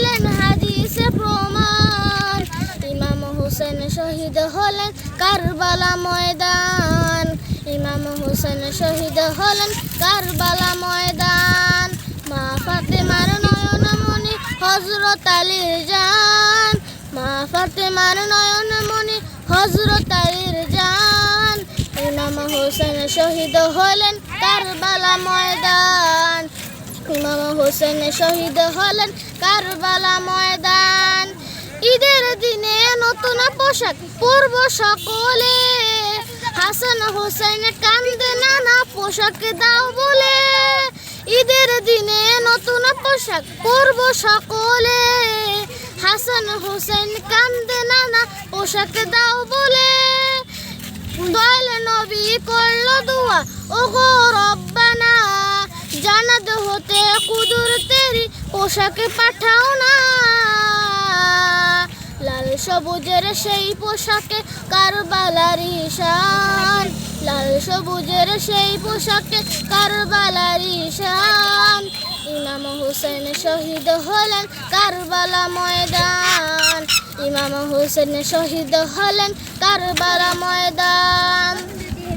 হলেন হাদিসে প্রমাণ। ইমাম হোসেন শহীদ হলেন কারবালা ময়দান। ইমাম হোসেন শহীদ হলেন কারবালা ময়দান। মা ফাতেমার নয়ন মনি হজরত আলীর জান। মা ফাতেমার নয়ন মনি হজরত আলীর জান। ইমাম হোসেন শহীদ হলেন কারবালা ইমাম হোসেন শহীদ হলেন কারবালা ময়দান। ঈদের দিনে নতুন পোশাক পরব সকলে। হাসান হোসেন কান্দে নানা পোশাক দাও বলে। ঈদের দিনে নতুন পোশাক পরব সকলে। হাসান হোসেন কান্দে নানা পোশাক দাও বলে। দয়াল নবী করল দোয়া ও গো রব্বানা জানাদ হতে কুদুর তেরি পোশাকে পাঠাও না। লাল সবুজের সেই পোশাকে কারবালার ঈশান। লাল সবুজের সেই পোশাকে কারবালার ঈশান। ইমাম হোসেন শহীদ হলেন কারবালা ময়দান। ইমাম হোসেন শহীদ হলেন কারবালা ময়দান।